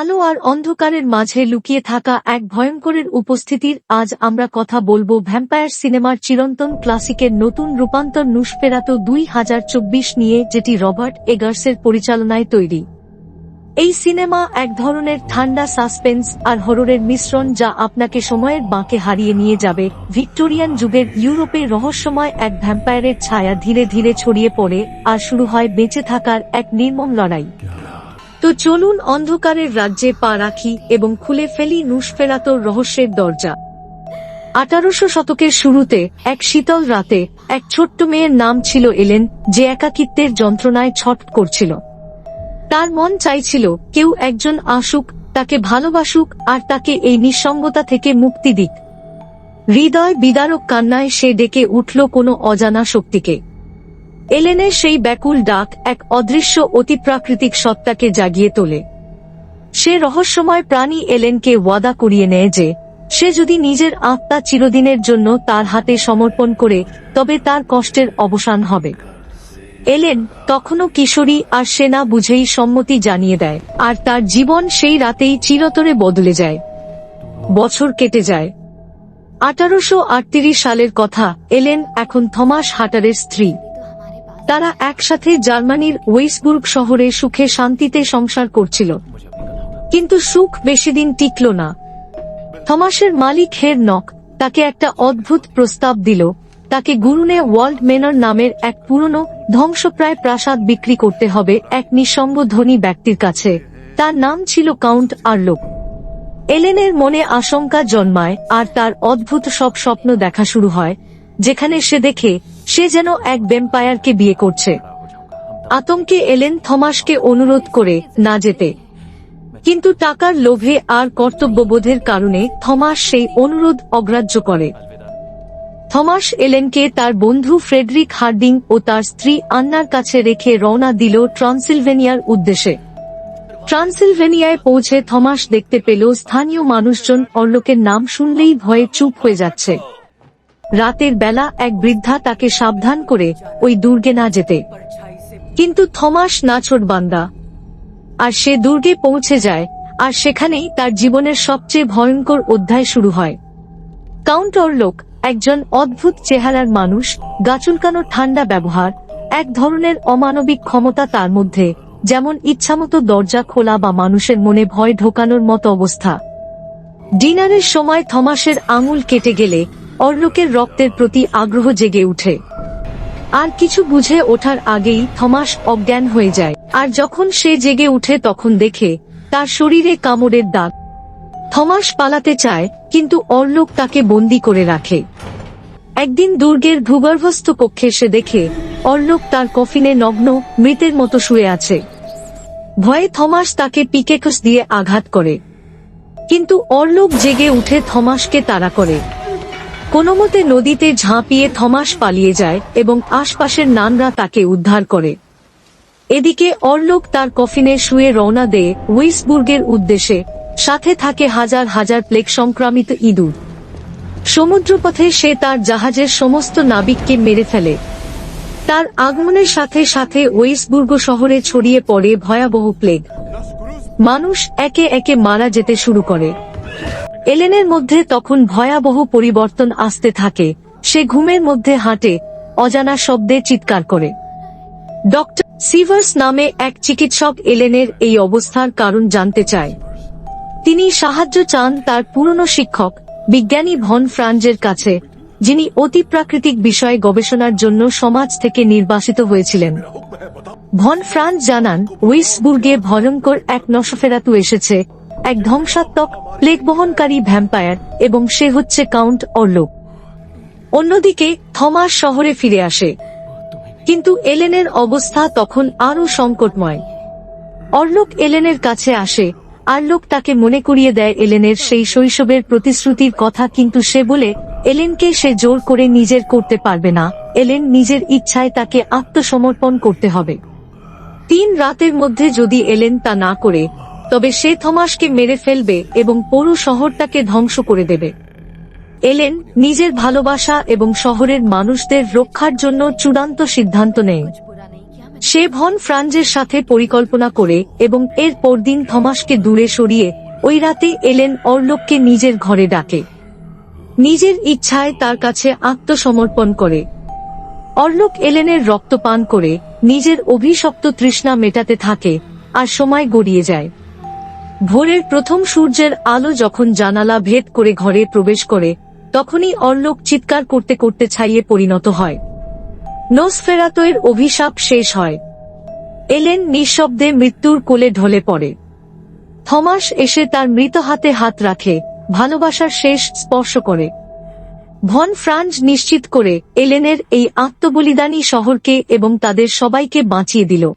আলো আর অন্ধকারের মাঝে লুকিয়ে থাকা এক ভয়ঙ্করের উপস্থিতির আজ আমরা কথা বলব ভ্যাম্পায়ার সিনেমার চিরন্তন ক্লাসিকের নতুন রূপান্তর নুসফেরাতো দুই হাজার নিয়ে, যেটি রবার্ট এগার্সের পরিচালনায় তৈরি। এই সিনেমা এক ধরনের ঠান্ডা সাসপেন্স আর হররের মিশ্রণ যা আপনাকে সময়ের বাঁকে হারিয়ে নিয়ে যাবে। ভিক্টোরিয়ান যুগের ইউরোপে রহস্যময় এক ভ্যাম্পায়ারের ছায়া ধীরে ধীরে ছড়িয়ে পড়ে আর শুরু হয় বেঁচে থাকার এক নির্মম লড়াই। তো চলুন অন্ধকারের রাজ্যে পা রাখি এবং খুলে ফেলি নুসফেরাতোর রহস্যের দরজা। আঠারোশো শতকের শুরুতে এক শীতল রাতে এক ছোট্ট মেয়ের নাম ছিল এলেন, যে একাকিত্বের যন্ত্রণায় ছট করছিল। তার মন চাইছিল, কেউ একজন আসুক, তাকে ভালোবাসুক, আর তাকে এই নিঃসঙ্গতা থেকে মুক্তি দিক। হৃদয় বিদারক কান্নায় সে ডেকে উঠল কোনো অজানা শক্তিকে। এলেনের সেই ব্যাকুল ডাক এক অদৃশ্য অতিপ্রাকৃতিক সত্তাকে জাগিয়ে তোলে। সে রহস্যময় প্রাণী এলেনকে ওয়াদা করিয়ে নেয় যে, সে যদি নিজের আত্মা চিরদিনের জন্য তার হাতে সমর্পণ করে, তবে তার কষ্টের অবসান হবে। এলেন তখনও কিশোরী আর সেনা বুঝেই সম্মতি জানিয়ে দেয়, আর তার জীবন সেই রাতেই চিরতরে বদলে যায়। বছর কেটে যায়। আঠারোশ আটত্রিশ সালের কথা, এলেন এখন থমাস হাটারের স্ত্রী। তারা একসাথে জার্মানির ওয়েসবুর্গ শহরে সুখে শান্তিতে সংসার করছিল। কিন্তু সুখ বেশিদিন টিকল না। থমাসের মালিক হের নক তাকে একটা অদ্ভুত প্রস্তাব দিল। তাকে গুরুনে ওয়ার্ল্ড মেনর নামের এক পুরনো ধ্বংসপ্রায় প্রাসাদ বিক্রি করতে হবে এক নিঃসঙ্গ ধনী ব্যক্তির কাছে। তার নাম ছিল কাউন্ট আর্লোক। এলেনের মনে আশঙ্কা জন্মায় আর তার অদ্ভুত সব স্বপ্ন দেখা শুরু হয়, যেখানে সে দেখে সে যেন এক বেম্পায়ারকে বিয়ে করছে। আতঙ্কে এলেন থমাসকে অনুরোধ করে না যেতে। কিন্তু টাকার লোভে আর কর্তব্যবোধের কারণে থমাস সেই অনুরোধ অগ্রাহ্য করে। থমাস এলেনকে তার বন্ধু ফ্রেডরিক হার্ডিং ও তার স্ত্রী আন্নার কাছে রেখে রওনা দিল ট্রান্সিলভেনিয়ার উদ্দেশ্যে। ট্রান্সিলভেনিয়ায় পৌঁছে থমাস দেখতে পেল স্থানীয় মানুষজন অর্লোকের নাম শুনলেই ভয়ে চুপ হয়ে যাচ্ছে। রাতের বেলা এক বৃদ্ধা তাকে সাবধান করে ওই দুর্গে না যেতে। কিন্তু থমাস নাছোট বান্দা। আর সে দুর্গে পৌঁছে যায়, আর সেখানেই তার জীবনের সবচেয়ে ভয়ঙ্কর অধ্যায় শুরু হয়। কাউন্ট অর্লোক একজন অদ্ভুত চেহারার মানুষ গাচুলকানো ঠান্ডা ব্যবহার, এক ধরনের অমানবিক ক্ষমতা তার মধ্যে, যেমন ইচ্ছামতো দরজা খোলা বা মানুষের মনে ভয় ঢোকানোর মতো অবস্থা। ডিনারের সময় থমাসের আঙুল কেটে গেলে অর্লোকের রক্তের প্রতি আগ্রহ জেগে উঠে। আর কিছু বুঝে ওঠার আগেই থমাস অজ্ঞান হয়ে যায়। আর যখন সে জেগে উঠে তখন দেখে তার শরীরে কামড়ের দাগ। থমাস পালাতে চায়, কিন্তু অর্লোক তাকে বন্দি করে রাখে। একদিন দুর্গের ভূগর্ভস্থ কক্ষে সে দেখে অর্লোক তার কফিনে নগ্ন, মৃতের মতো শুয়ে আছে। ভয়ে থমাস তাকে পিকেকস দিয়ে আঘাত করে। কিন্তু অর্লোক জেগে উঠে থমাসকে তাড়া করে। কোনোমতে নদীতে ঝাঁপিয়ে থমাস পালিয়ে যায় এবং আশপাশের নানরা তাকে উদ্ধার করে। এদিকে অর্লোক তার কফিনে শুয়ে রওনা দেয় উইসবুর্গের উদ্দেশ্যে। সাথে থাকে হাজার হাজার প্লেগ সংক্রামিত ইঁদুর। সমুদ্রপথে সে তার জাহাজের সমস্ত নাবিককে মেরে ফেলে। তার আগমনের সাথে সাথে ওয়েসবুর্গ শহরে ছড়িয়ে পড়ে ভয়াবহ প্লেগ। মানুষ একে একে মারা যেতে শুরু করে। এলেনের মধ্যে তখন ভয়াবহ পরিবর্তন আসতে থাকে। সে ঘুমের মধ্যে হাঁটে, অজানা শব্দে চিৎকার করে। ডক্টর সিভার্স নামে এক চিকিৎসক এলেনের এই অবস্থার কারণ জানতে চায়। তিনি সাহায্য চান তার পুরনো শিক্ষক, বিজ্ঞানী ভন ফ্রাঞ্জের কাছে, যিনি অতিপ্রাকৃতিক বিষয়ে গবেষণার জন্য সমাজ থেকে নির্বাসিত হয়েছিলেন। ভন ফ্রান্স জানান, উইসবুর্গে ভয়ঙ্কর এক নশফেরাতু এসেছে এক ধ্বংসাত্মক প্লেগ বহনকারী ভ্যাম্পায়ার এবং সে হচ্ছে কাউন্ট অর্লোক। অন্যদিকে, থমাস শহরে ফিরে আসে। কিন্তু এলেনের অবস্থা তখন আরও সংকটময়। অর্লোক এলেনের কাছে আসে আর্লোক তাকে মনে করিয়ে দেয় এলেনের সেই শৈশবের প্রতিশ্রুতির কথা, কিন্তু সে বলে, এলেনকে সে জোর করে নিজের করতে পারবে না। এলেন নিজের ইচ্ছায় তাকে আত্মসমর্পণ করতে হবে। তিন রাতের মধ্যে যদি এলেন তা না করে তবে সে থমাসকে মেরে ফেলবে এবং পুরো শহরটাকে ধ্বংস করে দেবে। এলেন নিজের ভালোবাসা এবং শহরের মানুষদের রক্ষার জন্য চূড়ান্ত সিদ্ধান্ত নেয়। সে ভন ফ্রাঞ্জের সাথে পরিকল্পনা করে এবং এর পরদিন থমাসকে দূরে সরিয়ে ওই রাতে এলেন অর্লোককে নিজের ঘরে ডাকে। নিজের ইচ্ছায় তার কাছে আত্মসমর্পণ করে। অর্লোক এলেনের রক্ত পান করে নিজের অভিশপ্ত তৃষ্ণা মেটাতে থাকে আর সময় গড়িয়ে যায়। ভোরের প্রথম সূর্যের আলো যখন জানালা ভেদ করে ঘরে প্রবেশ করে, তখনই অর্লোক চিৎকার করতে করতে ছাইয়ে পরিণত হয়। নোসফেরাতোয়ের অভিশাপ শেষ হয়। এলেন নিঃশব্দে মৃত্যুর কোলে ঢলে পড়ে। থমাস এসে তার মৃত হাতে হাত রাখে, ভালোবাসার শেষ স্পর্শ করে। ভন ফ্রাঞ্জ নিশ্চিত করে এলেনের এই আত্মবলিদানী শহরকে এবং তাদের সবাইকে বাঁচিয়ে দিল।